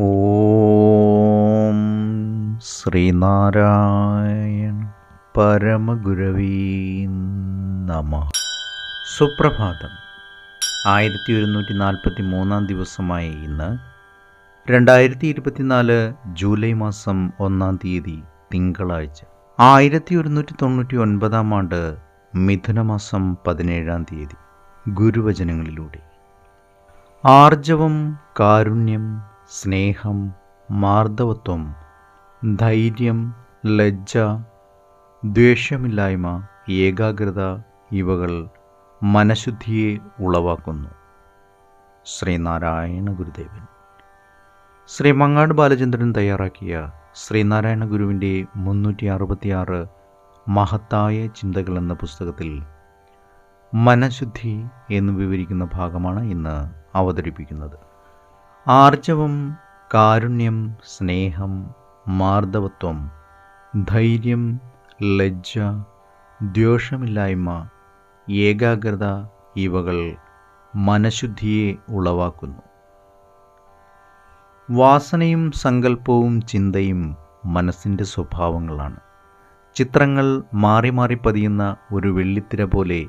ഓം ശ്രീനാരായണ പരമഗുരവീ നമ. സുപ്രഭാതം. ആയിരത്തി ഒരുന്നൂറ്റി നാൽപ്പത്തി മൂന്നാം ദിവസമായ ഇന്ന് രണ്ടായിരത്തി ഇരുപത്തിനാല് ജൂലൈ മാസം ഒന്നാം തീയതി തിങ്കളാഴ്ച. ആയിരത്തി ഒരുന്നൂറ്റി തൊണ്ണൂറ്റി ഒൻപതാം ആണ്ട് മിഥുനമാസം പതിനേഴാം തീയതി ഗുരുവചനങ്ങളിലൂടെ. ആർജവം കാരുണ്യം സ്നേഹം മാർദ്ദവത്വം ധൈര്യം ലജ്ജ ദ്വേഷമില്ലായ്മ ഏകാഗ്രത ഇവകൾ മനഃശുദ്ധിയെ ഉളവാക്കുന്നു. ശ്രീനാരായണ ഗുരുദേവൻ. ശ്രീ മങ്ങാട് ബാലചന്ദ്രൻ തയ്യാറാക്കിയ ശ്രീനാരായണ ഗുരുവിന്റെ മുന്നൂറ്റി അറുപത്തിയാറ് മഹത്തായ ചിന്തകൾ എന്ന പുസ്തകത്തിൽ മനഃശുദ്ധി എന്ന് വിവരിക്കുന്ന ഭാഗമാണ് ഇന്ന് അവതരിപ്പിക്കുന്നത്. ആർജവം കാരുണ്യം സ്നേഹം മാർദ്ദവത്വം ധൈര്യം ലജ്ജ ദ്വേഷമില്ലായ്മ ഏകാഗ്രത ഇവകൾ മനഃശുദ്ധിയെ ഉളവാക്കുന്നു. വാസനയും സങ്കല്പവും ചിന്തയും മനസ്സിന്റെ സ്വഭാവങ്ങളാണ്. ചിത്രങ്ങൾ മാറി മാറി പതിയുന്ന ഒരു വെള്ളിത്തിര പോലെ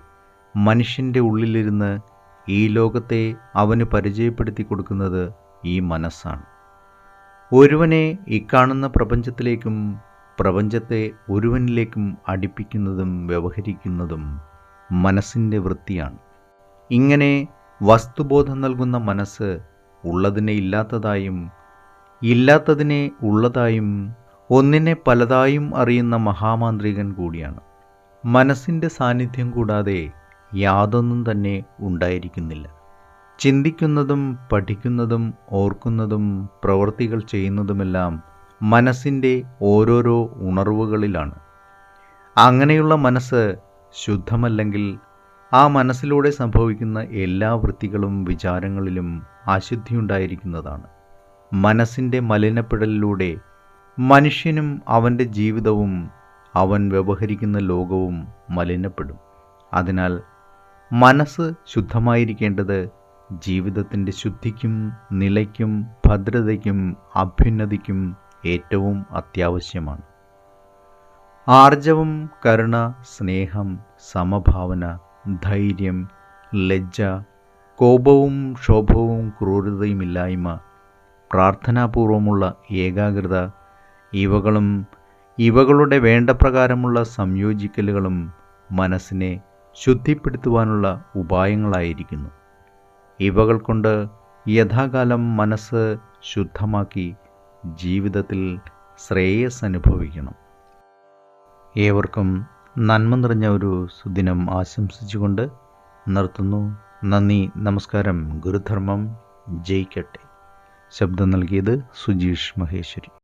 മനുഷ്യന്റെ ഉള്ളിലിരുന്ന് ഈ ലോകത്തെ അവന് പരിചയപ്പെടുത്തി കൊടുക്കുന്നത് ഈ മനസ്സാണ്. ഒരുവനെ ഈ കാണുന്ന പ്രപഞ്ചത്തിലേക്കും പ്രപഞ്ചത്തെ ഒരുവനിലേക്കും അടുപ്പിക്കുന്നതും വ്യവഹരിക്കുന്നതും മനസ്സിന്റെ വൃത്തിയാണ്. ഇങ്ങനെ വസ്തുബോധം നൽകുന്ന മനസ്സ് ഉള്ളതിനെ ഇല്ലാത്തതായും ഇല്ലാത്തതിനെ ഉള്ളതായും ഒന്നിനെ പലതായും അറിയുന്ന മഹാമാന്ത്രികൻ കൂടിയാണ്. മനസ്സിന്റെ സാന്നിധ്യം കൂടാതെ യാതൊന്നും തന്നെ ഉണ്ടായിരിക്കുന്നില്ല. ചിന്തിക്കുന്നതും പഠിക്കുന്നതും ഓർക്കുന്നതും പ്രവൃത്തികൾ ചെയ്യുന്നതുമെല്ലാം മനസ്സിന്റെ ഓരോരോ ഉണർവുകളിലാണ്. അങ്ങനെയുള്ള മനസ്സ് ശുദ്ധമല്ലെങ്കിൽ ആ മനസ്സിലൂടെ സംഭവിക്കുന്ന എല്ലാ വൃത്തികളും വിചാരങ്ങളിലും അശുദ്ധിയുണ്ടായിരിക്കുന്നതാണ്. മനസ്സിന്റെ മലിനപ്പെടലിലൂടെ മനുഷ്യനും അവന്റെ ജീവിതവും അവൻ വ്യവഹരിക്കുന്ന ലോകവും മലിനപ്പെടും. അതിനാൽ മനസ്സ് ശുദ്ധമായിരിക്കേണ്ടത് ജീവിതത്തിന്റെ ശുദ്ധിക്കും നിലയ്ക്കും ഭദ്രതയ്ക്കും അഭ്യുന്നതിക്കും ഏറ്റവും അത്യാവശ്യമാണ്. ആർജവം കരുണ സ്നേഹം സമഭാവന ധൈര്യം ലജ്ജ കോപവും ക്ഷോഭവും ക്രൂരതയുമില്ലായ്മ പ്രാർത്ഥനാപൂർവമുള്ള ഏകാഗ്രത ഇവകളും ഇവകളുടെ വേണ്ട പ്രകാരമുള്ള സംയോജിക്കലുകളും മനസ്സിനെ ശുദ്ധിപ്പെടുത്തുവാനുള്ള ഉപായങ്ങളായിരിക്കുന്നു. ഇവകൾ കൊണ്ട് യഥാകാലം മനസ്സ് ശുദ്ധമാക്കി ജീവിതത്തിൽ ശ്രേയസ് അനുഭവിക്കണം. ഏവർക്കും നന്മ നിറഞ്ഞ ഒരു സുദിനം ആശംസിച്ചുകൊണ്ട് നിർത്തുന്നു. നന്ദി നമസ്കാരം ഗുരുധർമ്മം. ജയിക്കട്ടെ. ശബ്ദം നൽകിയത് സുജീഷ് മഹേശ്വരി.